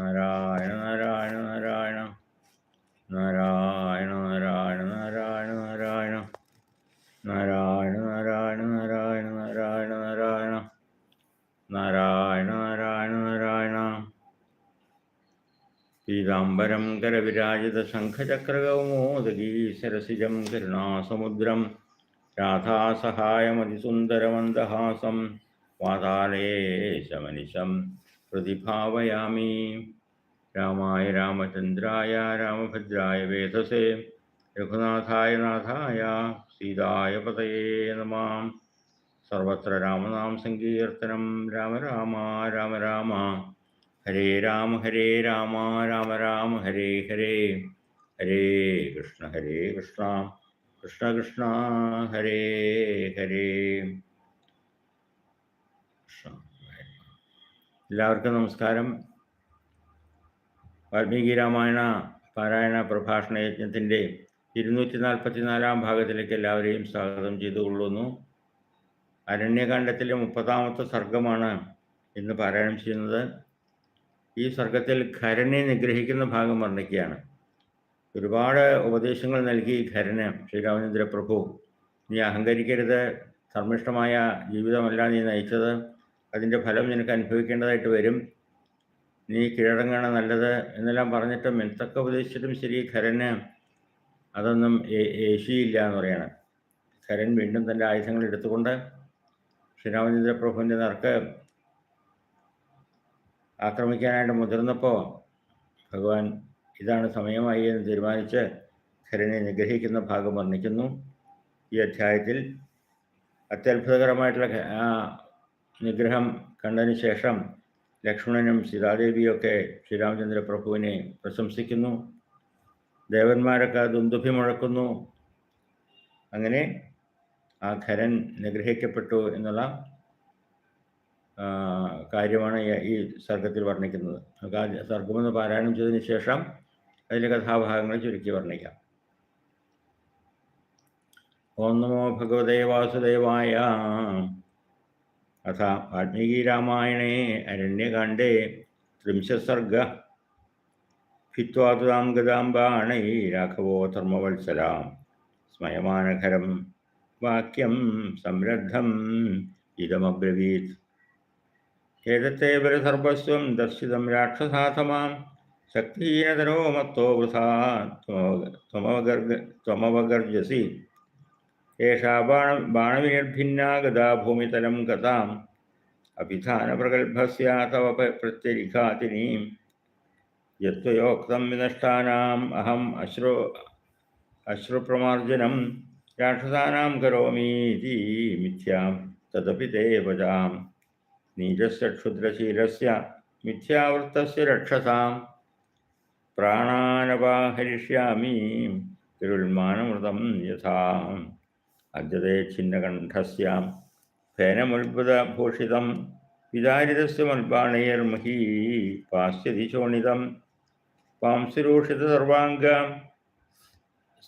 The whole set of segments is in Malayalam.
നാരായണ നാരായണ നാരായണ. നാരായണ നാരായണ നാരായണ നാരായണ. നാരായണ നാരായണ നാരായണ നാരായണ നാരായണ. നാരായണ നാരായണ നാരായണ. പീതാംബരം കരവിരാജിത ശംഖചക്രകൗമോദഗീ സരസിജം കരുണാസമുദ്രം. രാധാസഹായമതിസുന്ദരമന്ദഹാസം വാതാലേശമനിശം प्रतिभावयामि रामाय रामचन्द्राय रामभद्राय वेधसे। रघुनाथाय नाथाय सीताय पतये नमः। सर्वत्र रामनाम सङ्कीर्तनं। राम राम राम राम। हरे राम हरे राम राम राम, हरे हरे। हरे कृष्ण हरे कृष्ण। कृष्ण कृष्ण, हरे हरे। कृष्ण। എല്ലാവർക്കും നമസ്കാരം. വാൽമീകി രാമായണ പാരായണ പ്രഭാഷണ യജ്ഞത്തിന്റെ ഇരുന്നൂറ്റി നാൽപ്പത്തിനാലാം ഭാഗത്തിലേക്ക് എല്ലാവരെയും സ്വാഗതം ചെയ്തുകൊള്ളുന്നു. അരണ്യകാണ്ഡത്തിലെ മുപ്പതാമത്തെ സർഗമാണ് ഇന്ന് പാരായണം ചെയ്യുന്നത്. ഈ സർഗത്തിൽ ഖരനെ നിഗ്രഹിക്കുന്ന ഭാഗം വർണിക്കുകയാണ്. ഒരുപാട് ഉപദേശങ്ങൾ നൽകി ഖരന് ശ്രീരാമചന്ദ്ര പ്രഭു നീ അഹങ്കരിക്കരുത്. ധർമ്മിഷ്ഠമായ ജീവിതമല്ല നീ നയിച്ചത്. അതിന്റെ ഫലം നിനക്ക് അനുഭവിക്കേണ്ടതായിട്ട് വരും. നീ കീഴടങ്ങാണ് നല്ലത് എന്നെല്ലാം പറഞ്ഞിട്ടും എന്തൊക്കെ ഉപദേശിച്ചിട്ടും ശരി ഖരന് അതൊന്നും ഏശിയില്ല എന്ന് പറയാണ്. ഖരൻ വീണ്ടും തന്റെ ആയുധങ്ങൾ എടുത്തുകൊണ്ട് ശ്രീരാമചന്ദ്ര പ്രഭുവിന്റെ നേർക്ക് ആക്രമിക്കാനായിട്ട് മുതിർന്നപ്പോൾ ഭഗവാൻ ഇതാണ് സമയമായി എന്ന് തീരുമാനിച്ച് ഖരനെ നിഗ്രഹിക്കുന്ന ഭാഗം വർണിക്കുന്നു. ഈ അധ്യായത്തിൽ അത്യത്ഭുതകരമായിട്ടുള്ള നിഗ്രഹം കണ്ടതിന് ശേഷം ലക്ഷ്മണനും സീതാദേവിയൊക്കെ ശ്രീരാമചന്ദ്ര പ്രഭുവിനെ പ്രശംസിക്കുന്നു. ദേവന്മാരൊക്കെ ദുന്ദുഭി മുഴക്കുന്നു. അങ്ങനെ ആ ഖരൻ നിഗ്രഹിക്കപ്പെട്ടു എന്നുള്ള കാര്യമാണ് ഈ സർഗത്തിൽ വർണിക്കുന്നത്. സർഗമെന്ന് പാരായണം ചെയ്തതിന് ശേഷം അതിലെ കഥാഭാഗങ്ങൾ ചുരുക്കി വർണിക്കാം. ഓം നമോ ഭഗവതേ വാസുദേവായ അഥ വാൽമീകിരാമായണേ അരണ്യകാണ്ഡേ ത്രിംശസർഗ ഭിത്വാതുതാം ഗതാം ബാണൈ രാഘവോ ധർമ്മവത്സലാം. സ്മയമാനഖരം വാക്യം സംരദ്ധം ഇതമബ്രവീത്. ഏതത്തെ പരസർവസ്വം ദർശിതം രാക്ഷസാഥമാം ശക്തിഹീനതരോ മത്തോ വൃഥാ ത്വമവഗർജസി. ഏഷാ ബാണ ബാണവിനിർഭിന്നാ ഗതാ ഭൂമിതലം ഗതാം അഭിധാനപ്രഗത്ഭസ്യ തവ പ്രത്യരിഘാതിനീം. യത്വയോക്തം വിനഷ്ടാനാം അഹം അശ്രു അശ്രുപ്രമാർജനം. രാക്ഷസാനാം കരോമീതി മിഥ്യാം തദപി തേ വജാം നീചസ്യ ക്ഷുദ്രശീലസ്യ മിഥ്യാവൃത്തസ്യ രക്ഷസാം. പ്രാണാനപാഹരിഷ്യാമി തിരുൾമാനമൃതം യഥാ. അദ്യതേ ഛിന്നകണ്ഠസ്യാം. ഫേനമുത്ഭുതഭൂഷിതം. വിദാരിതസ്യ മൽബാണൈർമഹീ പാസ്യതി ശോണിതം പാംസുരൂഷിത സർവാംഗ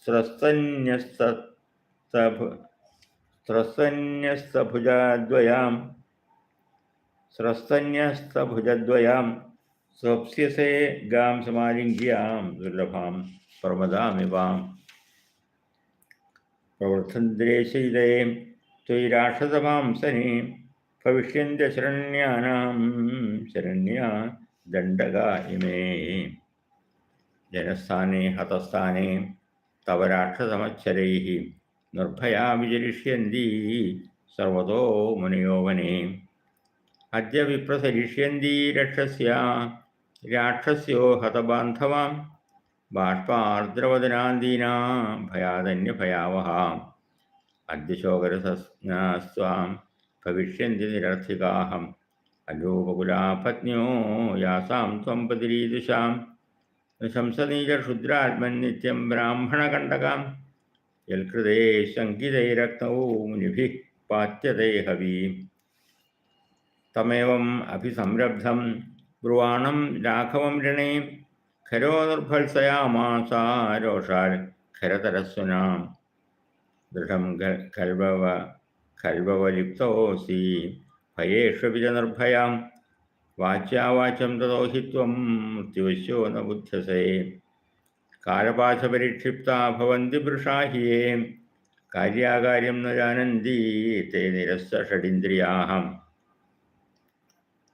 സ്രസ്തന്യസ്തഭു സ്രസ്തന്യസ്തഭുജദ്വയാം. സ്രസ്തന്യസ്തഭുജദ്വയാം. സ്വപ്സ്യസേ ഗാം സമാലിംഗ്യാം ദുർലഭാം പ്രമദാമിവാം പ്രവൃദ്ധന്ദ്രേശയിലേ ത്വയി രാക്ഷസമാംസനെ ഭവിഷ്യന്ത്യശരണ്യാനാം ശരണ്യ ദണ്ഡക ഇമേ ജനസ്ഥാനെ ഹതസ്ഥാനെ തവ രാക്ഷസമച്ഛരൈ നിർഭയാ വിചരിഷ്യന്തി സർവതോ മുനയോവനെ. അദ്യ വിപ്രസരിഷ്യന്തി രക്ഷസ്യ രാക്ഷസ്യോ ഹതബാന്ധവാം ബാഷ്പാർദ്രവദനാന്തീനാ ഭയാദന്യഭയാവഹാം അദ്യ ശോകരസ്വാം ഭവിഷ്യന്തി നിരർത്ഥികാഹം അരൂപകുലാപത്ന്യോ യാസാം ത്വം പതിരീദുഷാം ശംസനീചക്ഷുദ്രാത്മൻ നിത്യം ബ്രാഹ്മണകണ്ടകാം യൽകൃതേ ശങ്കിതൈരക്തൗ മുനിഭിः പാത്യതേ ഹവീം തമേവം അഭിസംരബ്ധം ബ്രുവാണം രാഘവം രണേ ഖരോ നിർഭത്സയാമാസാരോഷാൽ ഖരതരസ്വനാം ദൃഢം ഖൽവവ ഖൽവവലിപ്തോസി ഭയേഷ്വപി ച നിർഭയാം വാച്യാവാചം തദോഹിത്വം മൃത്യുവശ്യോ ന ബുദ്ധസേ. കാലപാശപരിക്ഷിപ്ത ഭവന്തി വൃഷാഹിയേ കാര്യാകാര്യം ന ജാനന്തി തേ നിരസ്ത ഷഡിന്ദ്രിയാഹം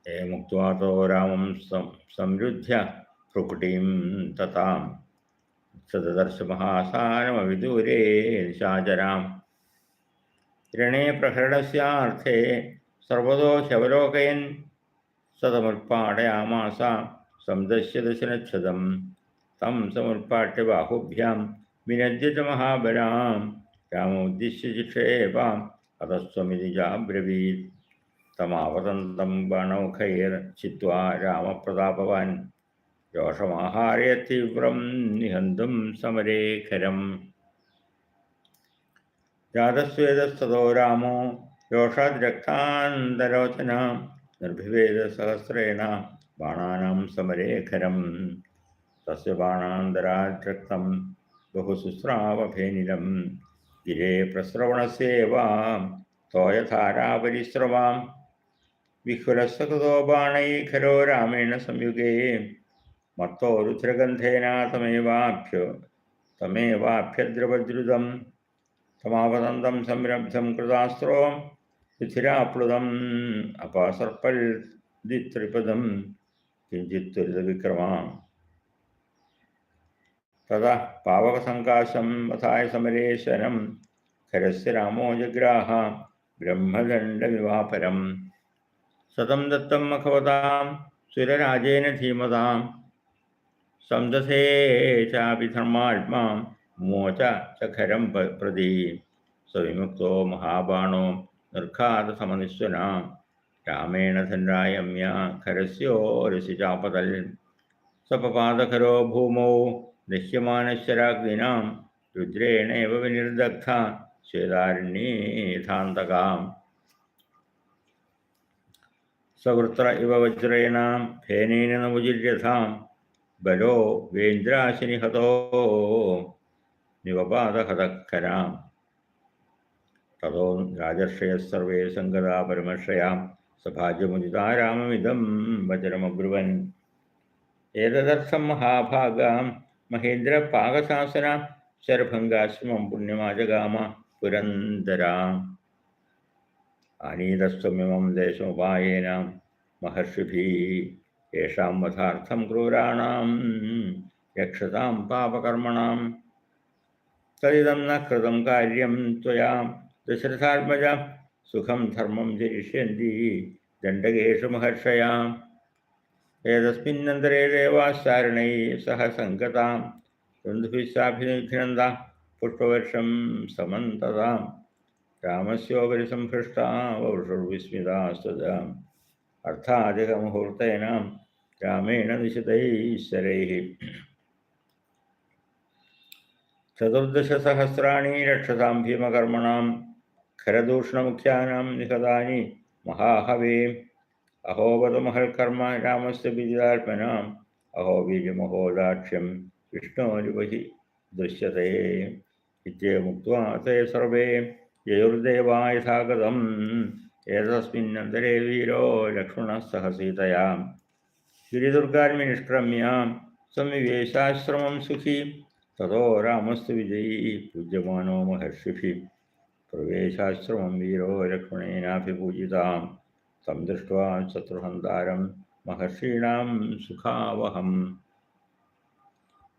ഏ മുക്വാതോ രാമം സംരുദ്ധ്യ. ഭ്രുകുടീം തഥാം സദർശ മഹാസാനമവിദൂരേ നിശാചരാം രണേ പ്രഹരണസ്യാർത്ഥേ സർവതോ ശവലോകയൻ സതമുൽപ്പാടയാമാസ സംദശ്യ ദശനക്ഷതം തം സമുൽപ്പാട്യ ബാഹുഭ്യാം വിനദ്യത മഹാബലാം. രാമോദ്ദിശ്യ ചിക്ഷേപാം അതസ്വമിതി ജാബ്രവീത്. തമാവതന്തം ബാണൗഖൈർ ചിത്വാ രാമപ്രതാപവാൻ. രോഷമാഹാരയ തീവ്രം നിഹന്തും സമരേഖരം. ജാതസ്വേദസ്തോ രാമോ രോഷാദ്രക്താന്തരോചന നിർഭിവേദസഹസ്രേണ ബാണാനാം സമരേഖരം. തസ്യ ബാണാന്തരാദ്രക്തം ബഹുശുസ്രാവഭേനിലം ഗിരേ പ്രസ്രവണസേവാം തോയധാരാപരിശ്രവാം വിഹുലസ്തോ ബാണൈഖരോ രാമേണ സംയുഗേ മത്തോ രുദ്രഗന്ധേന തമേവാഭ്യോ തമേവാഭ്യദ്രവദ്രുതം തമാവതന്തം സംരബ്ധം കൃതാസ്ത്രോ രുധിരാപ്ലുതം അപാസർപ്പൽ ദ്വിത്രിപദം കിഞ്ചിത് ത്വരിതവിക്രമാം തഥാ പാവകസങ്കാശം വധായ സമരേശനം ഖരസ്യ രാമോ ജഗ്രാഹ ബ്രഹ്മദണ്ഡവിവാപരം. സതം ദത്തം മഖവതാം സുരരാജേന ധീമതാം ചാപി ധർമാത്മാ മോച ചഖരം പ്രതി. സവിമുക്തോ മഹാബാണോ നിർഘാത സമനിസ്വന രാമേണ ധനരായമ്യ ഖരസ്യോരസിചാപതൽ. സപപാദഖരോ ഭൂമൗ ദഹ്യമാനശ്വരാഗ്നിനാം രുദ്രേണേവ വിനിർദഗ്ധ ശ്വേതാരണ്യേധാന്തകാം. സവൃത്ര ഇവ വജ്രേണ ഫേനേന നമുജിര്യഥാം ബലോ വേന്ദ്രാശിനിഹതോ നിവപാതഹതക്കരാം തതോ രാജർഷയസർവേ സംഗതാ പരമർഷയാം. സഭാജ്യമുദിതാരാമമിതം വചനമബ്രുവൻ. ഏതദർത്ഥം മഹാഭാഗാം? മഹേന്ദ്രപാകശാസന ശരഭംഗാശ്രമം പുണ്യമാജഗാമ പുരന്തരാം. ആനീതസ്വമിമം ദേശമുപായേന. മഹർഷിഭി येषां वधार्थं क्रूराणां यक्षतां पापकर्मणां। तदिदं न कृतं कार्यं त्वया, दशरथात्मज, सुखं धर्मं जयिष्यन्ति दण्डकेषु महर्षया। एतस्मिन्नन्तरे देवास्तारिणैः सह सङ्गतां बन्धुभिश्चाभिनिघ्नन्दा पुष्पवर्षं समन्ततां। रामस्योपरि सम्पृष्टा वौषुर्विस्मिता स्वजाम् अर्थादिकमुहूर्तेनां रामेण निशितैश्वरैः चतुर्दशसहस्राणि रक्षसां भीमकर्मणां खरदूषणमुख्यानां निहतानि महाहवे अहोबदमहकर्म राम से बीजात्मनाम् अहो बीजमहोदाक्ष्यम दाक्ष्यं विष्णोरिवहि दृश्यते। मुक्त ते सर्वे ययुर्देवा यथागतम् एतस्मिन्नन्तरे वीरो लक्ष्मणः सह सीतयां गिरिदुर्गार्मि निष्क्रम्यां संविवेशाश्रमं सुखी। ततो रामस्तु विजयी, पूज्यमानो महर्षिः प्रवेशाश्रमं वीरो लक्ष्मणेनाभिपूजितां तं दृष्ट्वा शत्रुहन्तारं महर्षीणां सुखावहम्।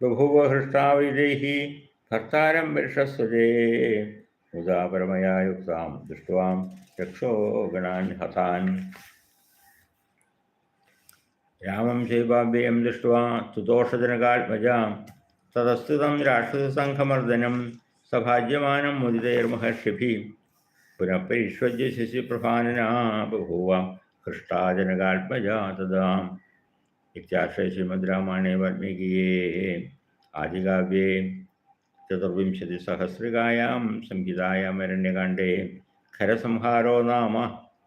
बभूव भर्तारं वृषस्वजे मुदापरमया युक्ता दृष्ट्वा यक्षोगणान् हतान्। रामं शैवाभ्यं दृष्ट्वा तुतोषजनकात्मजां ततस्तुतं राक्षससङ्घमर्दनं सभाज्यमानं मुदितैर्महर्षिभिः। पुनः परिष्वज्य शशिप्रभानना बभूव हृष्टाजनकात्मजा तदा इत्याश्रय श्रीमद् रामायणे वाल्मीकिये। आदिकाव्ये। ചതുർവിശതിസഹസ്രികായം സംഹിതായാമരണ്യകാണ്ഡേ ഖരസംഹാരോ നാമ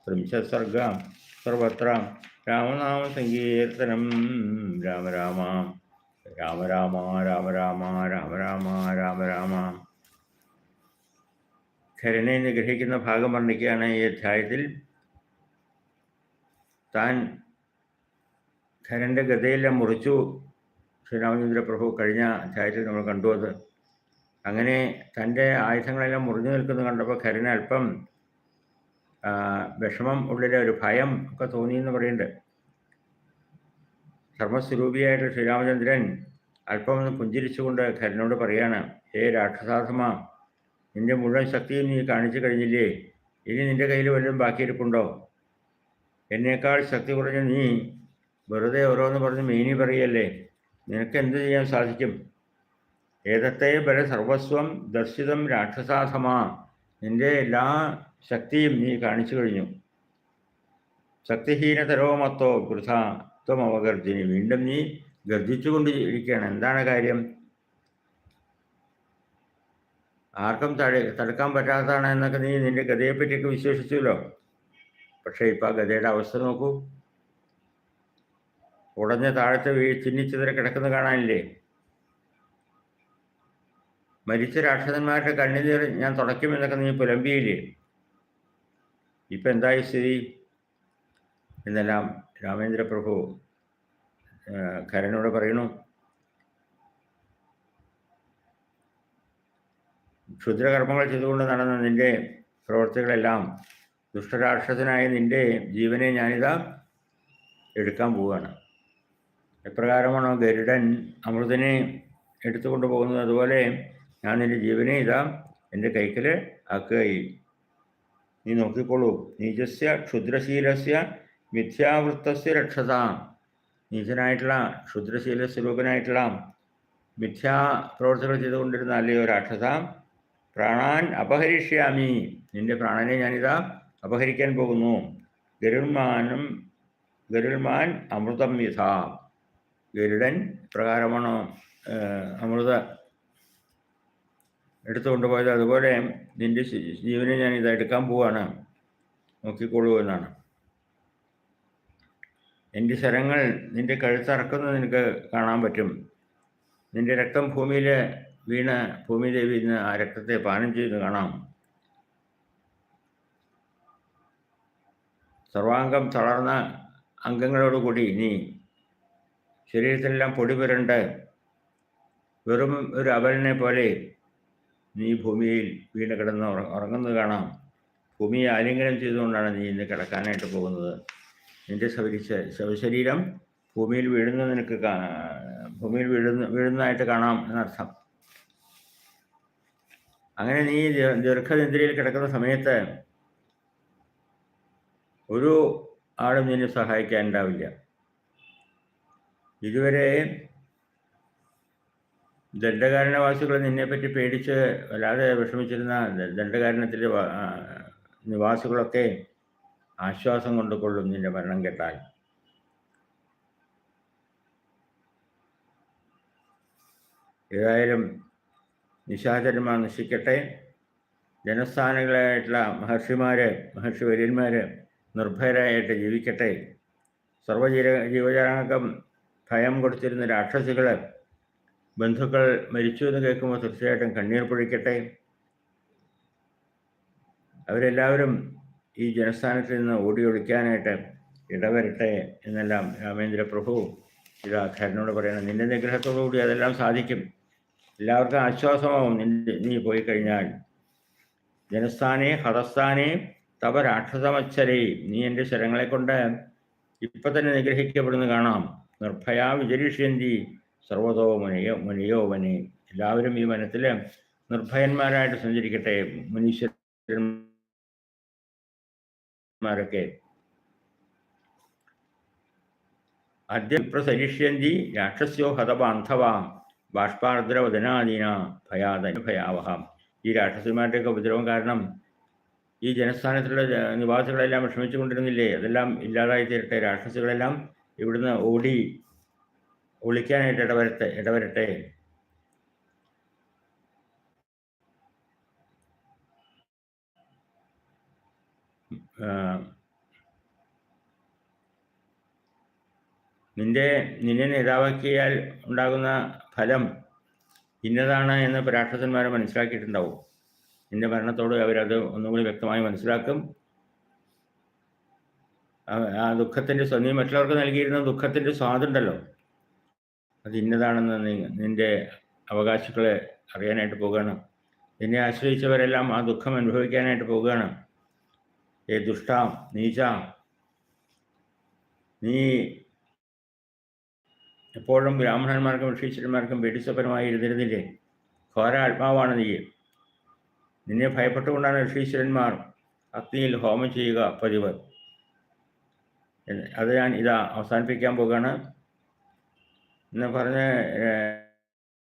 ത്രിംശസർഗ സർവത്ര രാമനാമ സങ്കീർത്തനം രാമ രാമ രാമ രാമ രാമ രാമ രാമ രാമ രാമ രാമ ഖരനെ നിഗ്രഹിക്കുന്ന ഭാഗം വർണിക്കുകയാണ് ഈ അധ്യായത്തിൽ. താൻ ഖരന്റെ ഗതയെല്ലാം മുറിച്ചു ശ്രീരാമചന്ദ്രപ്രഭു കഴിഞ്ഞ അധ്യായത്തിൽ നമ്മൾ കണ്ടു അത്. അങ്ങനെ തന്റെ ആയുധങ്ങളെല്ലാം മുറിഞ്ഞു നിൽക്കുന്നത് കണ്ടപ്പോൾ ഖരന് അല്പം വിഷമം ഉള്ളിലെ ഒരു ഭയം ഒക്കെ തോന്നിയെന്ന് പറയുന്നുണ്ട്. ധർമ്മസ്വരൂപിയായിട്ട് ശ്രീരാമചന്ദ്രൻ അല്പം ഒന്ന് പുഞ്ചിരിച്ചുകൊണ്ട് ഖരനോട് പറയാണ് ഹേ രാക്ഷസാധമ നിന്റെ മുഴുവൻ ശക്തിയും നീ കാണിച്ചു കഴിഞ്ഞില്ലേ? ഇനി നിന്റെ കയ്യിൽ വല്ലതും ബാക്കിയിരിപ്പുണ്ടോ? എന്നേക്കാൾ ശക്തി കുറഞ്ഞ നീ വെറുതെ ഓരോന്ന് പറഞ്ഞ് മേനി പറയല്ലേ? നിനക്ക് എന്ത് ചെയ്യാൻ സാധിക്കും? ഏതത്തെ ബല സർവസ്വം ദർശിതം രാക്ഷസാധമാ നിന്റെ എല്ലാ ശക്തിയും നീ കാണിച്ചു കഴിഞ്ഞു। ശക്തിഹീനതരോ മത്തോ വൃഥ। ത്വം അവഗർജിനി വീണ്ടും നീ ഗർജിച്ചുകൊണ്ട് ഇരിക്കുകയാണ് എന്താണ് കാര്യം? ആർക്കും തട തടുക്കാൻ പറ്റാത്തതാണ് എന്നൊക്കെ നീ നിന്റെ ഗതയെപ്പറ്റിയൊക്കെ വിശ്വസിച്ചല്ലോ പക്ഷേ ഇപ്പം ആ ഗതയുടെ അവസ്ഥ നോക്കൂ। ഉടഞ്ഞ താഴത്തെ വീ ചിന്നിച്ചിതറി കിടക്കുന്ന കാണാനില്ലേ? മരിച്ച രാക്ഷസന്മാരുടെ കണ്ണുനീർ ഞാൻ തുടയ്ക്കുമെന്നൊക്കെ നീ പുലമ്പിയില്ലേ? ഇപ്പം എന്തായി സ്ഥിതി? എന്നെല്ലാം രാമേന്ദ്ര പ്രഭു ഖരനോട് പറയണു ക്ഷുദ്രകർമ്മങ്ങൾ ചെയ്തുകൊണ്ട് നടന്ന നിന്റെ പ്രവർത്തികളെല്ലാം ദുഷ്ടരാക്ഷസനായ നിന്റെ ജീവനെ ഞാനിതാ എടുക്കാൻ പോവുകയാണ്. എപ്രകാരമാണോ ഗരുഡൻ അമൃതനെ എടുത്തുകൊണ്ട് പോകുന്നത് അതുപോലെ ഞാൻ നിന്റെ ജീവനെ ഇതാ എന്റെ കൈക്കൽ ആക്കുകയായി നീ നോക്കിക്കോളൂ. നീചസ്യ ക്ഷുദ്രശീലസ്യ മിഥ്യാവൃത്തസ്യ രക്ഷത. നീചനായിട്ടുള്ള ക്ഷുദ്രശീല സ്വരൂപനായിട്ടുള്ള മിഥ്യാ പ്രവർത്തികൾ ചെയ്തുകൊണ്ടിരുന്ന അല്ലയോ രാക്ഷസ? പ്രാണാൻ അപഹരിഷ്യാമി. നിന്റെ പ്രാണനെ ഞാനിതാ അപഹരിക്കാൻ പോകുന്നു. ഗരുൺമാനും ഗരുൾമാൻ അമൃതം യഥ. ഗരുഡൻ പ്രകാരമാണോ ഏഹ്, അമൃത എടുത്തുകൊണ്ടുപോയത്. അതുപോലെ നിന്റെ ശി- ജീവനെ ഞാൻ ഇത് എടുക്കാൻ പോവാണ്. നോക്കിക്കോളൂ എന്നാണ്. എന്റെ ശരങ്ങൾ നിന്റെ കഴുത്തറക്കുന്നത് നിനക്ക് കാണാൻ പറ്റും. നിന്റെ രക്തം ഭൂമിയിൽ വീണ് ഭൂമിദേവി ഇന്ന് ആ രക്തത്തെ പാനം ചെയ്ത് കാണാം. സർവാംഗം തളർന്ന അംഗങ്ങളോടുകൂടി നീ ശരീരത്തിലെല്ലാം പൊടി പുരണ്ട് വെറും ഒരു അവലിനെ പോലെ നീ ഭൂമിയിൽ വീണ് കിടന്ന് ഉറങ്ങുന്നത് കാണാം. ഭൂമിയെ ആലിംഗനം ചെയ്തുകൊണ്ടാണ് നീ ഇന്ന് കിടക്കാനായിട്ട് പോകുന്നത്. നിന്റെ ശവരിച്ച ശവശരീരം ഭൂമിയിൽ വീഴുന്ന നിനക്ക് ഭൂമിയിൽ വീഴുന്ന വീഴുന്നതായിട്ട് കാണാം എന്നർത്ഥം. അങ്ങനെ നീ ദീർഘനിദ്രയിൽ കിടക്കുന്ന സമയത്ത് ഒരു ആളും നിന്നെ സഹായിക്കാൻ ഉണ്ടാവില്ല ഇതുവരെ ദണ്ഡകാരണവാസികൾ നിന്നെപ്പറ്റി പേടിച്ച് വല്ലാതെ വിഷമിച്ചിരുന്ന ദണ്ഡകാരണത്തിലെ നിവാസികളൊക്കെ ആശ്വാസം കൊണ്ടുകൊള്ളും നിന്റെ മരണം കേട്ടാൽ. ഏതായാലും നിശാചരന്മാർ നശിക്കട്ടെ. ജനസ്ഥാനങ്ങളായിട്ടുള്ള മഹർഷിമാര് മഹർഷി വര്യന്മാര് നിർഭയരായിട്ട് ജീവിക്കട്ടെ. സർവജീവ ജീവജാലങ്ങൾക്കും ഭയം കൊടുത്തിരുന്ന രാക്ഷസികൾ ബന്ധുക്കൾ മരിച്ചു എന്ന് കേൾക്കുമ്പോൾ തീർച്ചയായിട്ടും കണ്ണീർ പൊഴിക്കട്ടെ. അവരെല്ലാവരും ഈ ജനസ്ഥാനത്തിൽ നിന്ന് ഓടി ഒളിക്കാനായിട്ട് ഇടവരട്ടെ എന്നെല്ലാം രാമേന്ദ്ര പ്രഭു ഇതാ പറയണം നിന്റെ നിഗ്രഹത്തോടുകൂടി അതെല്ലാം സാധിക്കും. എല്ലാവർക്കും ആശ്വാസമാവും നിന്റെ നീ പോയി കഴിഞ്ഞാൽ. ജനസ്ഥാനെ ഹതസ്ഥാനെ തവ രാക്ഷസമച്ചരേ. നീ എന്റെ ശരങ്ങളെ കൊണ്ട് ഇപ്പം തന്നെ നിഗ്രഹിക്കപ്പെടുന്നു കാണാം. നിർഭയാ വിചരിഷ്യന്തി. സർവതോ മുനയോ മുനിയോ വനെ. എല്ലാവരും ഈ വനത്തിൽ നിർഭയന്മാരായിട്ട് സഞ്ചരിക്കട്ടെ മുനീശ്വരന്മാരൊക്കെ. അദ്യ പ്രസരിഷ്യന്തി രാക്ഷസ്യോ ഹതബാന്ധവാം ബാഷ്പാർദ്രവദനാദീന ഭയാദ ഭയാവഹം. ഈ രാക്ഷസന്മാരുടെയൊക്കെ ഉപദ്രവം കാരണം ഈ ജനസ്ഥാനത്തുള്ള നിവാസികളെല്ലാം വിഷമിച്ചു കൊണ്ടിരുന്നില്ലേ അതെല്ലാം ഇല്ലാതായി തീരട്ടെ. രാക്ഷസികളെല്ലാം ഇവിടുന്ന് ഓടി ഒളിക്കാനായിട്ട് ഇടവരട്ടെ ഇടവരട്ടെ. നിന്റെ നിന്നെ നേതാവാക്കിയാൽ ഉണ്ടാകുന്ന ഫലം ഇന്നതാണ് എന്ന് രാക്ഷസന്മാരെ മനസ്സിലാക്കിയിട്ടുണ്ടാവും. നിന്റെ മരണത്തോട് അവരത് ഒന്നുകൂടി വ്യക്തമായി മനസ്സിലാക്കും. ആ ദുഃഖത്തിന്റെ നീ മറ്റുള്ളവർക്ക് നൽകിയിരുന്ന ദുഃഖത്തിന്റെ സ്വാദുണ്ടല്ലോ. അത് ഇന്നതാണെന്ന് നിന്റെ അവകാശികളെ അറിയാനായിട്ട് പോകുകയാണ് നിന്നെ ആശ്രയിച്ചവരെല്ലാം ആ ദുഃഖം അനുഭവിക്കാനായിട്ട് പോകുകയാണ് ഏ ദുഷ്ടാം നീചാം. നീ എപ്പോഴും ബ്രാഹ്മണന്മാർക്കും ഋഷീശ്വരന്മാർക്കും വെടിസപ്പരമായി എഴുതരുന്നില്ലേ ഘോര ആത്മാവാണ് നീ. നിന്നെ ഭയപ്പെട്ടുകൊണ്ടാണ് ഋഷീശ്വരന്മാർ അഗ്നിയിൽ ഹോമം ചെയ്യുക പതിവ്. അത് ഞാൻ ഇതാ അവസാനിപ്പിക്കാൻ പോകുകയാണ് എന്ന് പറഞ്ഞ്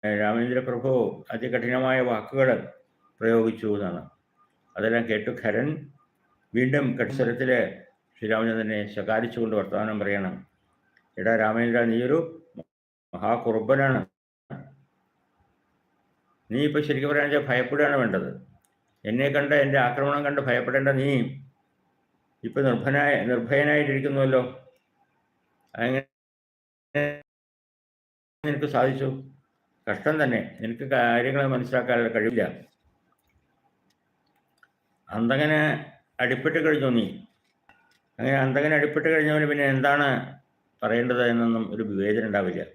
രാമേന്ദ്ര പ്രഭു അതികഠിനമായ വാക്കുകൾ പ്രയോഗിച്ചു എന്നാണ്. അതെല്ലാം കേട്ടു ഖരൻ വീണ്ടും കഠിസ്വരത്തിൽ ശ്രീരാമചന്ദ്രനെ ശകാരിച്ചുകൊണ്ട് വർത്തമാനം പറയണം. എടാ രാമേന്ദ്ര നീയൊരു മഹാകുറുബനാണ് നീ ഇപ്പൊ ശരിക്കും പറയുകയാണെങ്കിൽ ഭയപ്പെടുകയാണ് വേണ്ടത്. എന്നെ കണ്ട് എന്റെ ആക്രമണം കണ്ട് ഭയപ്പെടേണ്ട നീ ഇപ്പൊ നിർഭനായ നിർഭയനായിട്ടിരിക്കുന്നുവല്ലോ. അങ്ങനെ നിനക്ക് സാധിച്ചു. കഷ്ടം തന്നെ. നിനക്ക് കാര്യങ്ങളെ മനസ്സിലാക്കാനുള്ള കഴിവില്ല. അന്തങ്ങനെ അടിപ്പെട്ട് കഴിഞ്ഞു നീ. അങ്ങനെ അന്തങ്ങനെ അടിപ്പെട്ട് കഴിഞ്ഞവന് പിന്നെ എന്താണ് പറയേണ്ടത് എന്നൊന്നും ഒരു വിവേചനം ഉണ്ടാവില്ല.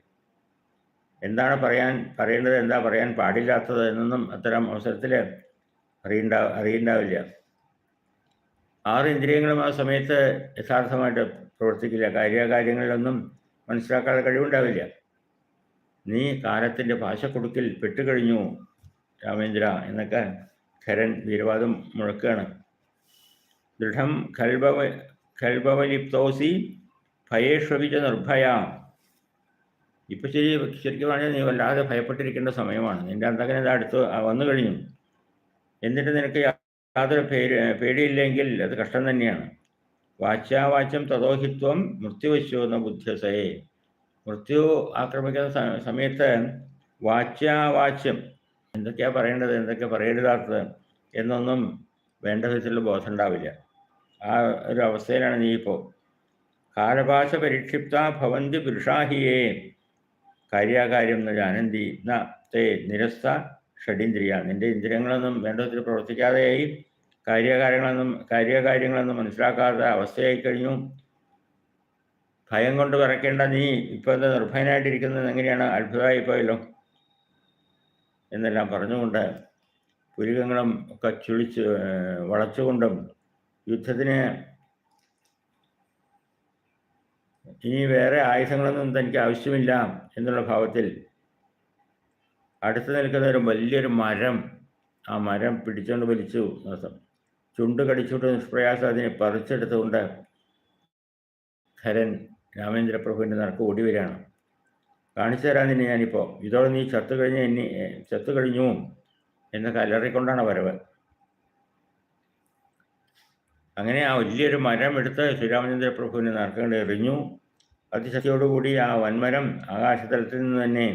എന്താണ് പറയാൻ പറയേണ്ടത് എന്താ പറയാൻ പാടില്ലാത്തത് എന്നൊന്നും അത്തരം അവസരത്തിൽ അറിയണ്ട അറിയണ്ടാവില്ല. ആറ് ഇന്ദ്രിയങ്ങളും ആ സമയത്ത് യഥാർത്ഥമായിട്ട് പ്രവർത്തിക്കില്ല. കാര്യകാര്യങ്ങളിലൊന്നും മനസ്സിലാക്കാതെ കഴിവുണ്ടാവില്ല. നീ കാലത്തിന്റെ ഭാഷക്കൊടുക്കിൽ പെട്ടുകഴിഞ്ഞു രാമേന്ദ്ര എന്നൊക്കെ ഖരൻ വീരവാദം മുഴക്കുകയാണ്. ദൃഢം ഖൽഭവ ഖൽഭവലിപ്തോസി ഭയേഷ്വപിച്ച നിർഭയ. ഇപ്പൊ ശരി ശരിക്കും പറഞ്ഞാൽ നീ വല്ലാതെ ഭയപ്പെട്ടിരിക്കേണ്ട സമയമാണ്. നിന്റെ അന്തകനെ അടുത്ത് വന്നു കഴിഞ്ഞു. എന്നിട്ട് നിനക്ക് യാതൊരു പേര് പേടിയില്ലെങ്കിൽ അത് കഷ്ടം തന്നെയാണ്. വാച്യാവാച്യം തതോഹിത്വം മൃത്യുവശു എന്ന ബുദ്ധിസയെ മൃത്യു ആക്രമിക്കുന്ന സമയത്ത് വാച്യാവാച്യം എന്തൊക്കെയാ പറയേണ്ടത് എന്തൊക്കെ പറയരുതാത്തത് എന്നൊന്നും വേണ്ട വിധത്തിലുള്ള ബോധം ഉണ്ടാവില്ല ആ ഒരു അവസ്ഥയിലാണ് നീ ഇപ്പോൾ കാലഭാഷ പരിക്ഷിപ്ത ഭവന്തി പുരുഷാഹിയേ കാര്യാകാര്യം എന്ന ജാനന്തി ന തേ നിരസ്ത ഷഡിന്ദ്രിയ. നിന്റെ ഇന്ദ്രിയങ്ങളൊന്നും വേണ്ട വിധത്തിൽ പ്രവർത്തിക്കാതെയായി കാര്യകാര്യങ്ങളൊന്നും കാര്യകാര്യങ്ങളൊന്നും മനസ്സിലാക്കാത്ത അവസ്ഥയായി കഴിഞ്ഞു. ഭയം കൊണ്ട് വിറയ്ക്കേണ്ട നീ ഇപ്പോൾ എന്താ നിർഭയനായിട്ടിരിക്കുന്നത്? എങ്ങനെയാണ്? അത്ഭുതമായി പോയല്ലോ എന്നെല്ലാം പറഞ്ഞുകൊണ്ട് പുരുകങ്ങളും ഒക്കെ ചുളിച്ച് വളച്ചുകൊണ്ടും യുദ്ധത്തിന് ഇനി വേറെ ആയുധങ്ങളൊന്നും തനിക്ക് ആവശ്യമില്ല എന്നുള്ള ഭാവത്തിൽ അടുത്ത് നിൽക്കുന്ന ഒരു വലിയൊരു മരം ആ മരം പിടിച്ചുകൊണ്ട് വലിച്ചു. ചുണ്ട് കടിച്ചുകൊണ്ട് നിഷ്പ്രയാസം അതിനെ പറിച്ചെടുത്തുകൊണ്ട് ഖരൻ രാമേന്ദ്രപ്രഭുവിന്റെ നടക്ക് ഓടി വരികയാണ്. കാണിച്ചു ഞാനിപ്പോൾ ഇതോടെ നീ ചത്തു കഴിഞ്ഞ് എന്നെ ചത്തു കഴിഞ്ഞു എന്ന കലറിക്കൊണ്ടാണ് വരവ്. അങ്ങനെ ആ വലിയൊരു മരം എടുത്ത് ശ്രീരാമചന്ദ്ര പ്രഭുവിനെ നടക്കേണ്ടി എറിഞ്ഞു. അതിശക്തിയോടുകൂടി ആ വൻമരം ആകാശതലത്തിൽ നിന്ന് തന്നെ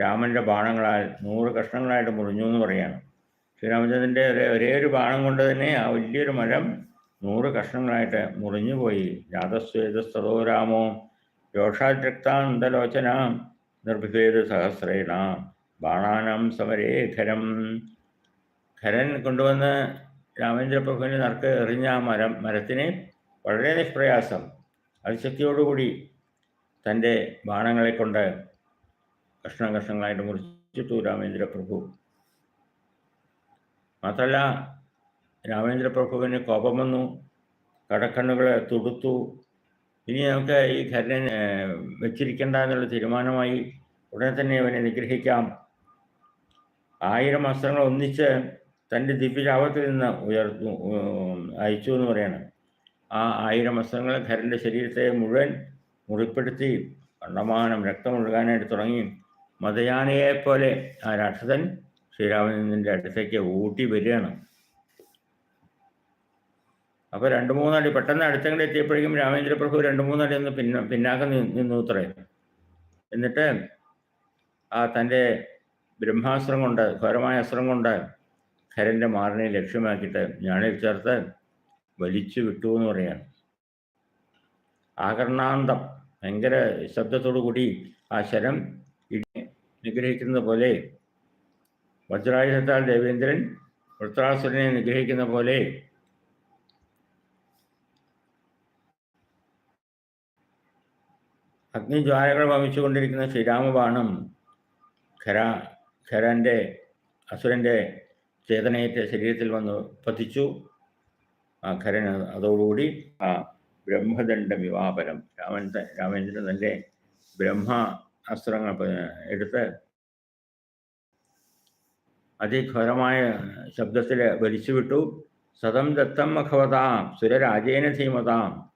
രാമന്റെ ബാണങ്ങളാൽ നൂറ് കഷ്ണങ്ങളായിട്ട് മുറിഞ്ഞു എന്ന് പറയാണ് ശ്രീരാമചന്ദ്രന്റെ ഒരേ ഒരു ബാണം കൊണ്ട് തന്നെ ആ വലിയൊരു മരം നൂറ് കഷ്ണങ്ങളായിട്ട് മുറിഞ്ഞുപോയി. ജാതസ്വേതസ്തോ രാമോ രോഷാദ്രക്താന്തലോചന നിർഭിഭേദ സഹസ്രേണ ബാണാനം സമരേ ഖരം ഖരൻ കൊണ്ടുവന്ന് രാമേന്ദ്രപ്രഭുവിന്റെ നർക്ക് എറിഞ്ഞ ആ മരം മരത്തിനെ വളരെ നിഷ്പ്രയാസം. അതിശക്തിയോടുകൂടി തന്റെ ബാണങ്ങളെ കൊണ്ട് കഷ്ണം കഷ്ണങ്ങളായിട്ട് മുറിച്ചിട്ടു രാമേന്ദ്രപ്രഭു മാത്രമല്ല രാമേന്ദ്ര പ്രഭുവിന് കോപം വന്നു കടക്കണ്ണുകളെ തുടുത്തു. ഇനി നമുക്ക് ഈ ഖരനെ വെച്ചിരിക്കേണ്ട എന്നുള്ള തീരുമാനമായി ഉടനെ തന്നെ അവനെ നിഗ്രഹിക്കാം. ആയിരം വസ്ത്രങ്ങൾ ഒന്നിച്ച് തന്റെ ദിവ്യജാപത്തിൽ നിന്ന് ഉയർത്തു അയച്ചു എന്ന് പറയണം. ആ ആയിരം വസ്ത്രങ്ങൾ ഖരന്റെ ശരീരത്തെ മുഴുവൻ മുറിപ്പെടുത്തി കണ്ടമാനം രക്തമൊഴുകാനായിട്ട് തുടങ്ങി. മതയാനയെപ്പോലെ ആ രാക്ഷസൻ ശ്രീരാമചന്ദ്രന്റെ അടുത്തേക്ക് ഊട്ടി വരികയാണ്. അപ്പോൾ രണ്ട് മൂന്നടി പെട്ടെന്ന് അടുത്തെങ്കിലും എത്തിയപ്പോഴേക്കും രാമേന്ദ്ര പ്രഭു രണ്ട് മൂന്നടി ഒന്ന് പിന്ന പിന്നാക്കം നിന്നു ഉത്തരേ എന്നിട്ട് ആ തന്റെ ബ്രഹ്മാസ്ത്രം കൊണ്ട് ഘോരമായ അസ്ത്രം കൊണ്ട് ഖരന്റെ മാറിനെ ലക്ഷ്യമാക്കിയിട്ട് ഞാണിൽ ചേർത്ത് വലിച്ചു വിട്ടു എന്ന് പറയാണ്. ആകർണാന്തം ഭയങ്കര ശബ്ദത്തോടു കൂടി ആ ശരം ഇടി നിഗ്രഹിക്കുന്നത് പോലെ വജ്രായുധത്താൽ ദേവേന്ദ്രൻ വൃത്രാസുരനെ നിഗ്രഹിക്കുന്ന പോലെ അഗ്നിജ്വാലകൾ വമിച്ചുകൊണ്ടിരിക്കുന്ന ശ്രീരാമബാണം ഖര ഖരന്റെ അസുരന്റെ ചേതനയത്തെ ശരീരത്തിൽ വന്ന് പതിച്ചു. ആ ഖരൻ അതോടുകൂടി ആ ബ്രഹ്മദണ്ഡ വിവാപരം രാമൻ രാമേന്ദ്രൻ തന്റെ ബ്രഹ്മ അസ്ത്രങ്ങൾ എടുത്ത് അതിഘോരമായ ശബ്ദത്തിൽ വലിച്ചുവിട്ടു. സതം ദത്തം മഖവതാം സുരരാജേന ധീമതാം.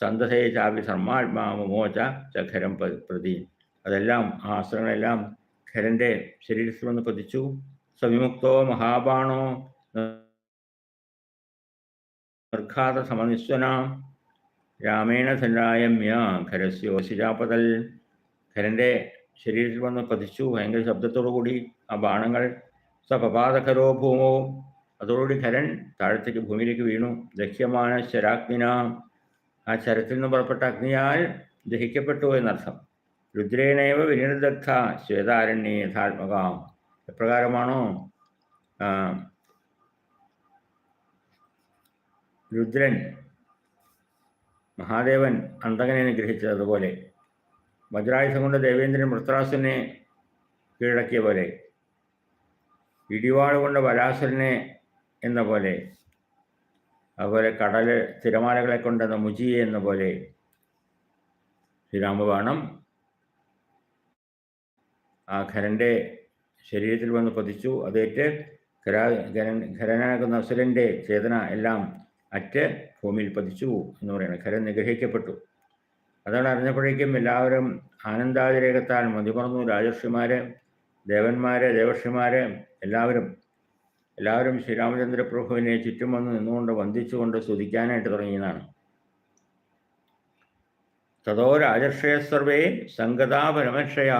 സന്തതയെ ചാപി സർമാത്മാമോച ചഖരം പ്രതി. അതെല്ലാം ആ അസ്ത്രങ്ങളെല്ലാം ഖരന്റെ ശരീരത്തിൽ വന്ന് പതിച്ചു. സവിമുക്തോ മഹാബാണോ നിർഘാത സമനിസ്വനാം. രാമേണ സന്നായമ്യ ഖരസ്യോശിജാപതൽ ഖരന്റെ ശരീരത്തിൽ വന്ന് പതിച്ചു. ഭയങ്കര ശബ്ദത്തോടു കൂടി ആ ബാണങ്ങൾ സപപാതകരോ ഭൂമോ. അതോടുകൂടി ഖരൻ താഴത്തേക്ക് ഭൂമിയിലേക്ക് വീണു. ദഹ്യമാന ശരാഗ്നിന. ആ ശരത്തിൽ നിന്ന് പുറപ്പെട്ട അഗ്നിയാൽ ദഹിക്കപ്പെട്ടു എന്നർത്ഥം. രുദ്രേണേവ വിനിർദഗ്ധ ശ്വേതാരണ്യ യഥാത്മകാം. എപ്രകാരമാണോ? രുദ്രൻ മഹാദേവൻ അന്തകനെ അനുഗ്രഹിച്ചതുപോലെ വജ്രായുധം കൊണ്ട് ദേവേന്ദ്രൻ വൃത്രാസുരനെ കീഴടക്കിയ പോലെ. ഇടിവാളുകൊണ്ട് വരാസുരനെ എന്ന പോലെ. അതുപോലെ കടൽ തിരമാലകളെ കൊണ്ടെന്ന മുജി എന്ന പോലെ ശ്രീരാമബാണം ആ ഖരന്റെ ശരീരത്തിൽ വന്ന് പതിച്ചു. അതേറ്റ് ഖരാ ഖരൻ ഖരനാകുന്ന അസുരന്റെ ചേതന എല്ലാം അറ്റ് ഭൂമിയിൽ പതിച്ചു എന്ന് പറയുന്നത്. ഖരൻ നിഗ്രഹിക്കപ്പെട്ടു. അതാണ് അറിഞ്ഞപ്പോഴേക്കും എല്ലാവരും ആനന്ദാതിരേഖത്താൽ മതിമറന്നു രാജർഷിമാര് ദേവന്മാര് ദേവർഷിമാര് എല്ലാവരും എല്ലാവരും ശ്രീരാമചന്ദ്ര പ്രഭുവിനെ ചുറ്റും വന്ന് നിന്നുകൊണ്ട് വന്ദിച്ചുകൊണ്ട് സ്തുതിക്കാനായിട്ട് തുടങ്ങിയതാണ്. തതോ രാജർഷയസർവേ സംഗതാ പരമക്ഷയ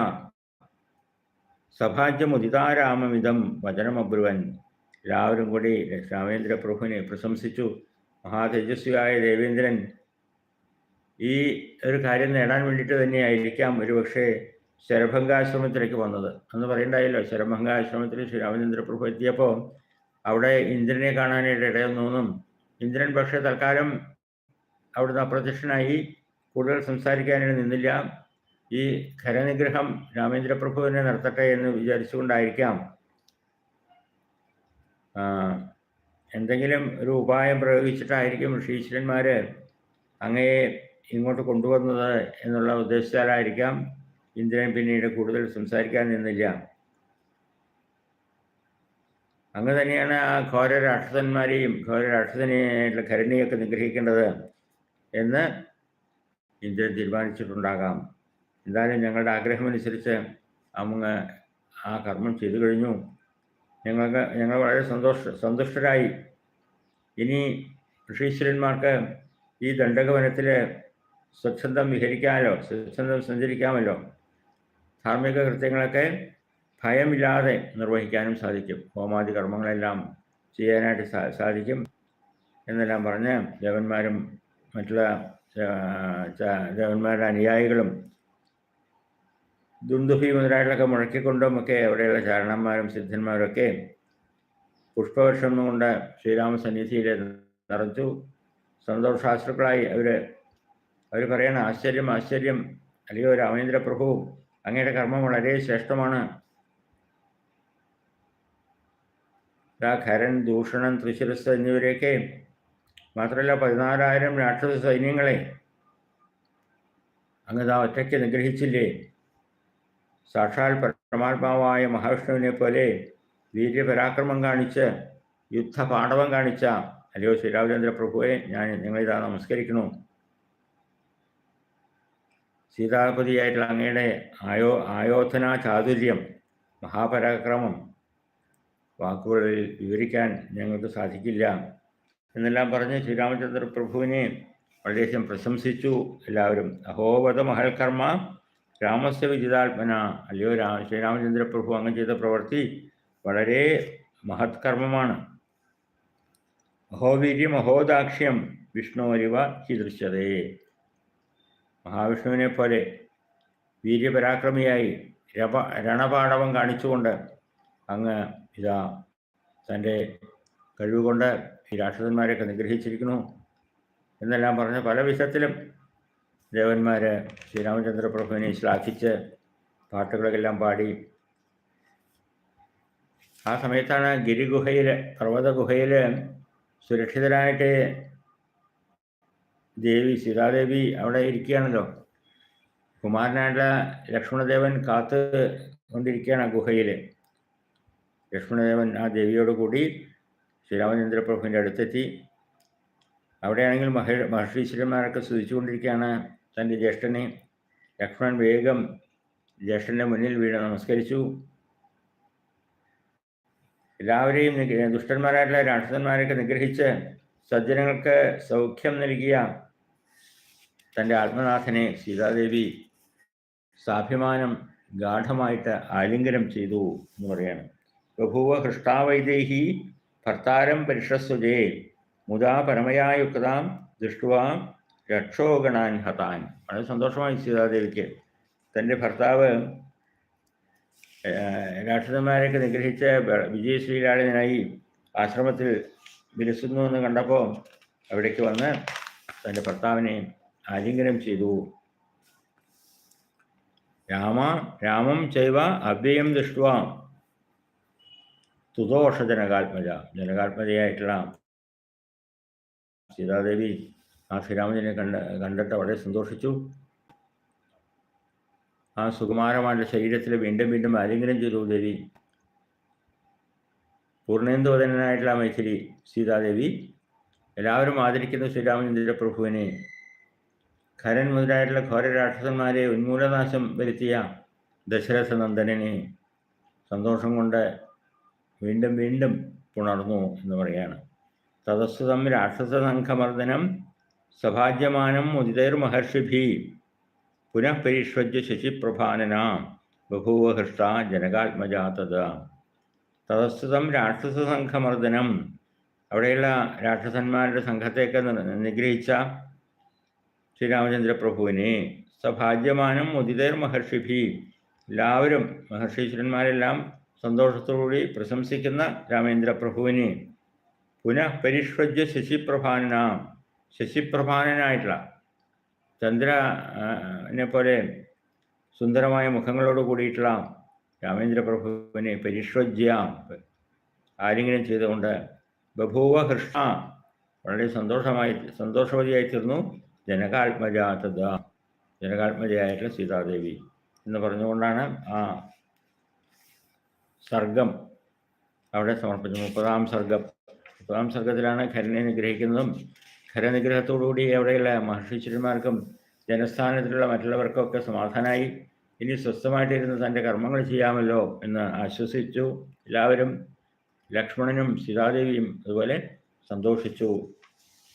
സഭാജ്യമുദിതാരാമമിതം വചനമബ്രുവൻ. എല്ലാവരും കൂടി രാമേന്ദ്ര പ്രഭുവിനെ പ്രശംസിച്ചു. മഹാതേജസ്വിയായ ദേവേന്ദ്രൻ ഈ ഒരു കാര്യം നേടാൻ വേണ്ടിയിട്ട് തന്നെയായിരിക്കാം ഒരുപക്ഷെ ശരഭംഗാശ്രമത്തിലേക്ക് വന്നത്. അന്ന് പറയണ്ടായല്ലോ ശരഭംഗാശ്രമത്തിൽ ശ്രീരാമചന്ദ്ര പ്രഭു എത്തിയപ്പോൾ അവിടെ ഇന്ദ്രനെ കാണാനായിട്ട് ഇടയൊന്നും ഇന്ദ്രൻ പക്ഷേ തൽക്കാലം അവിടുന്ന് അപ്രത്യക്ഷനായി കൂടുതൽ സംസാരിക്കാനായിട്ട് നിന്നില്ല. ഈ ഖരനിഗ്രഹം രാമേന്ദ്രപ്രഭുവിനെ നടത്തട്ടെ എന്ന് വിചാരിച്ചുകൊണ്ടായിരിക്കാം. എന്തെങ്കിലും ഒരു ഉപായം പ്രയോഗിച്ചിട്ടായിരിക്കും ഋഷീശ്വരന്മാർ അങ്ങയെ ഇങ്ങോട്ട് കൊണ്ടുവന്നത് എന്നുള്ള ഉദ്ദേശത്താലായിരിക്കാം ഇന്ദ്രൻ പിന്നീട് കൂടുതൽ സംസാരിക്കാൻ നിന്നില്ല. അങ്ങ് തന്നെയാണ് ആ ഘോര രാക്ഷസന്മാരെയും ഘോര രാക്ഷസനെയായിട്ടുള്ള ഖരണിയൊക്കെ നിഗ്രഹിക്കേണ്ടത് എന്ന് ഇന്ദ്രൻ തീരുമാനിച്ചിട്ടുണ്ടാകാം. എന്തായാലും ഞങ്ങളുടെ ആഗ്രഹമനുസരിച്ച് അങ്ങ് ആ കർമ്മം ചെയ്തു കഴിഞ്ഞു. ഞങ്ങൾക്ക് ഞങ്ങൾ വളരെ സന്തോഷ സന്തുഷ്ടരായി. ഇനി ഋഷീശ്വരന്മാർക്ക് ഈ ദണ്ഡകവനത്തിൽ സ്വച്ഛന്തം വിഹരിക്കാമല്ലോ സ്വച്ഛന്തം സഞ്ചരിക്കാമല്ലോ. ധാർമ്മിക കൃത്യങ്ങളൊക്കെ ഭയമില്ലാതെ നിർവഹിക്കാനും സാധിക്കും. ഹോമാദി കർമ്മങ്ങളെല്ലാം ചെയ്യാനായിട്ട് സാധിക്കും എന്നെല്ലാം പറഞ്ഞ് ദേവന്മാരും മറ്റുള്ള ദേവന്മാരുടെ അനുയായികളും ദുന്ദുഭി മുതലായിട്ടൊക്കെ മുഴക്കിക്കൊണ്ടും ഒക്കെ അവിടെയുള്ള ചാരണന്മാരും സിദ്ധന്മാരൊക്കെ പുഷ്പവർഷം കൊണ്ട് ശ്രീരാമ സന്നിധിയിൽ നിറച്ചു സന്തോഷാശ്രുക്കളായി അവർ അവർ പറയണ ആശ്ചര്യം ആശ്ചര്യം. അല്ലയോ രാമേന്ദ്ര പ്രഭു അങ്ങയുടെ കർമ്മം വളരെ ശ്രേഷ്ഠമാണ്. ഖരൻ ദൂഷണൻ തൃശിരസ് എന്നിവരെയൊക്കെ മാത്രമല്ല പതിനാലായിരം രാക്ഷസ സൈന്യങ്ങളെ അങ്ങ് താ ഒറ്റയ്ക്ക് നിഗ്രഹിച്ചില്ലേ? സാക്ഷാൽ പരമാത്മാവായ മഹാവിഷ്ണുവിനെ പോലെ വീര്യപരാക്രമം കാണിച്ച് യുദ്ധപാണ്ഡവം കാണിച്ച അല്ലയോ ശ്രീരാമചന്ദ്ര പ്രഭുവെ ഞാൻ നിങ്ങളിതാ നമസ്കരിക്കുന്നു. സീതാപതിയായിട്ടുള്ള അങ്ങയുടെ ആയോ ആയോധന ചാതുര്യം മഹാപരാക്രമം വാക്കുകളിൽ വിവരിക്കാൻ ഞങ്ങൾക്ക് സാധിക്കില്ല. എന്നെല്ലാം പറഞ്ഞ് ശ്രീരാമചന്ദ്ര പ്രഭുവിനെ വളരെയധികം പ്രശംസിച്ചു. എല്ലാവരും അഹോവത മഹൽക്കർമ്മ രാമസ്യ വിജിതാത്മന അല്ലയോ രാ ശ്രീരാമചന്ദ്ര പ്രഭു അങ്ങ് ചെയ്ത പ്രവൃത്തി വളരെ മഹത്കർമ്മമാണ്. അഹോവീര്യം അഹോദാക്ഷ്യം വിഷ്ണുവരിവ ചിദൃശ്യതയെ മഹാവിഷ്ണുവിനെ പോലെ വീര്യപരാക്രമിയായി രപ രണപാടവം കാണിച്ചുകൊണ്ട് അങ്ങ് ഇതാ തന്റെ കഴിവുകൊണ്ട് ഈ രാക്ഷസന്മാരെയൊക്കെ നിഗ്രഹിച്ചിരിക്കുന്നു എന്നെല്ലാം പറഞ്ഞ് പല വിധത്തിലും ദേവന്മാർ ശ്രീരാമചന്ദ്രപ്രഭുവിനെ ശ്ലാഘിച്ച് പാട്ടുകളെല്ലാം പാടി. ആ സമയത്താണ് ഗിരിഗുഹയിൽ പർവത ഗുഹയിൽ സുരക്ഷിതരായിട്ട് ദേവി സീതാദേവി അവിടെ ഇരിക്കുകയാണല്ലോ. കുമാരനായിട്ടുള്ള ലക്ഷ്മണദേവൻ കാത്ത് കൊണ്ടിരിക്കുകയാണ് ഗുഹയിൽ ലക്ഷ്മണദേവൻ ആ ദേവിയോട് കൂടി ശ്രീരാമചന്ദ്രപ്രഭുവിന്റെ അടുത്തെത്തി. അവിടെയാണെങ്കിൽ മഹ മഹർഷീശ്വരന്മാരൊക്കെ സ്തുതിച്ചുകൊണ്ടിരിക്കുകയാണ് തന്റെ ജ്യേഷ്ഠനെ. ലക്ഷ്മണൻ വേഗം ജ്യേഷ്ഠന്റെ മുന്നിൽ വീണ് നമസ്കരിച്ചു. എല്ലാവരെയും ദുഷ്ടന്മാരായിട്ടുള്ള രാക്ഷസന്മാരെയൊക്കെ നിഗ്രഹിച്ച് സജ്ജനങ്ങൾക്ക് സൗഖ്യം നൽകിയ തന്റെ ആത്മനാഥനെ സീതാദേവി സാഭിമാനം ഗാഠമായിട്ട് ആലിംഗനം ചെയ്തു എന്ന് പറയാണ് ബഭൂവ ഹൃഷ്ടാവൈദേഹി ഭർത്താരം പരിഷസ്വജേ മുതാ പരമയായുക്താം ദൃഷ്ടുവാ രക്ഷോഗണാൻ ഹതാൻ. വളരെ സന്തോഷമായി സീതാദേവിക്ക് തന്റെ ഭർത്താവ് രാക്ഷസന്മാരെയൊക്കെ നിഗ്രഹിച്ച വ- വിജയശ്രീലാളിതനായി ആശ്രമത്തിൽ വിലസുന്നു എന്ന് കണ്ടപ്പോൾ അവിടേക്ക് വന്ന് തന്റെ ഭർത്താവിനെ ആലിംഗനം ചെയ്തു. രാമ രാമം ചെയ്വ അവ്യയം ദൃഷ്ടുവ. തുതോഷ ജനകാത്മജ ജനകാത്മജയായിട്ടുള്ള സീതാദേവി ആ ശ്രീരാമചന്ദ്രനെ കണ്ട കണ്ടിട്ട് വളരെ സന്തോഷിച്ചു. ആ സുകുമാരമായിട്ട് ശരീരത്തിൽ വീണ്ടും വീണ്ടും ആലിംഗനം ചെയ്തു. ദേവി പൂർണേന്ദോദനായിട്ടുള്ള മൈഥിലി സീതാദേവി എല്ലാവരും ആദരിക്കുന്ന ശ്രീരാമചന്ദ്ര പ്രഭുവിനെ ഖരൻ മുതലായിട്ടുള്ള ഘോര രാക്ഷസന്മാരെ ഉന്മൂലനാശം വരുത്തിയ ദശരഥ നന്ദനെ സന്തോഷം കൊണ്ട് വീണ്ടും വീണ്ടും പുണർന്നു എന്ന് പറയാണ് തതസ്സുതം രാക്ഷസസംഘമർദ്ദനം സഭാജ്യമാനം മുദിതൈർ മഹർഷിഭി പുനഃ പരിഷ്വജ്യ ശശിപ്രഭാനന ബഭൂവഹൃഷ്ട ജനകാത്മജാതത. തതസ്സുതം രാക്ഷസസംഘമർദ്ദനം. അവിടെയുള്ള രാക്ഷസന്മാരുടെ സംഘത്തെയൊക്കെ നി- നിഗ്രഹിച്ച ശ്രീരാമചന്ദ്രപ്രഭുവിനെ സഭാജ്യമാനം മുദിതൈർ മഹർഷിഭി എല്ലാവരും മഹർഷീശ്വരന്മാരെല്ലാം സന്തോഷത്തോടുകൂടി പ്രശംസിക്കുന്ന രാമേന്ദ്രപ്രഭുവിനെ. പുനഃ പരിഷ്വജ്യ ശശിപ്രഭാനന. ശശിപ്രഭാനനായിട്ടുള്ള ചന്ദ്ര ആ, പോലെ സുന്ദരമായ മുഖങ്ങളോട് കൂടിയിട്ടുള്ള രാമേന്ദ്രപ്രഭുവിനെ പരിഷ്വജ്യ. ആലിംഗനം ചെയ്തുകൊണ്ട് ബഭൂവ കൃഷ്ണ വളരെ സന്തോഷമായി സന്തോഷവതിയായി തീർന്നു ജനകാത്മജാതത ജനകാത്മജയായിട്ടുള്ള സീതാദേവി എന്ന് പറഞ്ഞുകൊണ്ടാണ് ആ സർഗം. അവിടെ സമർപ്പിച്ചു. മുപ്പതാം സർഗം. മുപ്പതാം സർഗത്തിലാണ് ഖരനെ നിഗ്രഹിക്കുന്നതും ഖരനിഗ്രഹത്തോടുകൂടി അവിടെയുള്ള മഹർഷിശ്വരന്മാർക്കും ജനസ്ഥാനത്തിലുള്ള മറ്റുള്ളവർക്കൊക്കെ സമാധാനമായി ഇനി സ്വസ്ഥമായിട്ടിരുന്ന് തന്റെ കർമ്മങ്ങൾ ചെയ്യാമല്ലോ എന്ന് ആശ്വസിച്ചു. എല്ലാവരും ലക്ഷ്മണനും സീതാദേവിയും അതുപോലെ സന്തോഷിച്ചു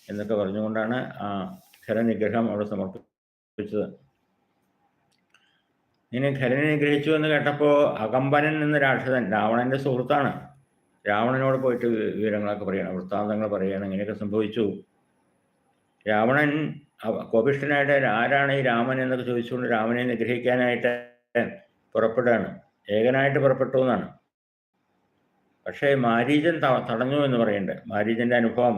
എന്നൊക്കെ പറഞ്ഞുകൊണ്ടാണ് ആ ഖരനിഗ്രഹം അവിടെ സമർപ്പിച്ചത്. ഇങ്ങനെ ഖരനെ നിഗ്രഹിച്ചു എന്ന് കേട്ടപ്പോൾ അകമ്പനൻ എന്ന രാക്ഷസൻ രാവണന്റെ സുഹൃത്താണ്. രാവണനോട് പോയിട്ട് വിവരങ്ങളൊക്കെ പറയണം വൃത്താന്തങ്ങൾ പറയണം ഇങ്ങനെയൊക്കെ സംഭവിച്ചു. രാവണൻ കോപിഷ്ഠനായിട്ട് ആരാണ് ഈ രാമൻ എന്നൊക്കെ ചോദിച്ചുകൊണ്ട് രാമനെ നിഗ്രഹിക്കാനായിട്ട് പുറപ്പെടുകയാണ് ഏകനായിട്ട് പുറപ്പെട്ടു എന്നാണ്. പക്ഷേ മാരീജൻ തടഞ്ഞു എന്ന് പറയുന്നുണ്ട് മാരീജന്റെ അനുഭവം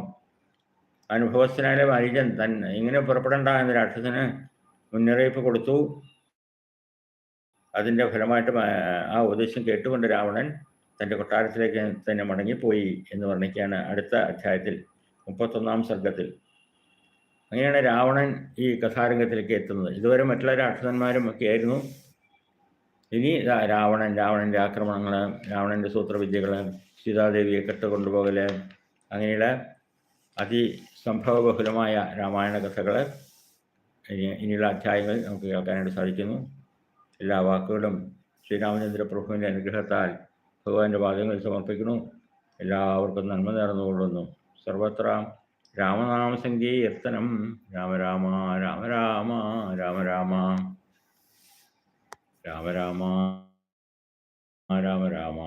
അനുഭവസ്ഥനായ മാരീജൻ തന്നെ ഇങ്ങനെ പുറപ്പെടണ്ട എന്ന രാക്ഷസന് മുന്നറിയിപ്പ് കൊടുത്തു. അതിന്റെ ഫലമായിട്ട് ആ ഉപദേശം കേട്ടുകൊണ്ട് രാവണൻ തന്റെ കൊട്ടാരത്തിലേക്ക് തന്നെ മടങ്ങിപ്പോയി എന്ന് വർണിക്കുകയാണ് അടുത്ത അധ്യായത്തിൽ മുപ്പത്തൊന്നാം സർഗത്തിൽ അങ്ങനെയാണ് രാവണൻ ഈ കഥാരംഗത്തിലേക്ക് എത്തുന്നത്. ഇതുവരെ മറ്റുള്ള രാക്ഷസന്മാരും ഒക്കെ ആയിരുന്നു. ഇനി രാവണൻ രാവണന്റെ ആക്രമണങ്ങൾ രാവണന്റെ സൂത്രവിദ്യകൾ സീതാദേവിയെ കെട്ടുകൊണ്ടുപോകൽ അങ്ങനെയുള്ള അതിസംഭവബഹുലമായ രാമായണ കഥകൾ ഇനി ഇനിയുള്ള അധ്യായങ്ങൾ നമുക്ക് കേൾക്കാനായിട്ട് സാധിക്കുന്നു. എല്ലാ വാക്കുകളും ശ്രീരാമചന്ദ്ര പ്രഭുവിന്റെ അനുഗ്രഹത്താൽ ഭഗവാന്റെ വാദങ്ങൾ സമർപ്പിക്കുന്നു. എല്ലാവർക്കും നന്മ നേർന്നുകൊള്ളുന്നു. സർവത്ര രാമനാമ സങ്കീർത്തനം രാമ രാമ രാമ രാമ രാമ. രാമ രാമ രാമ രാമ രാമ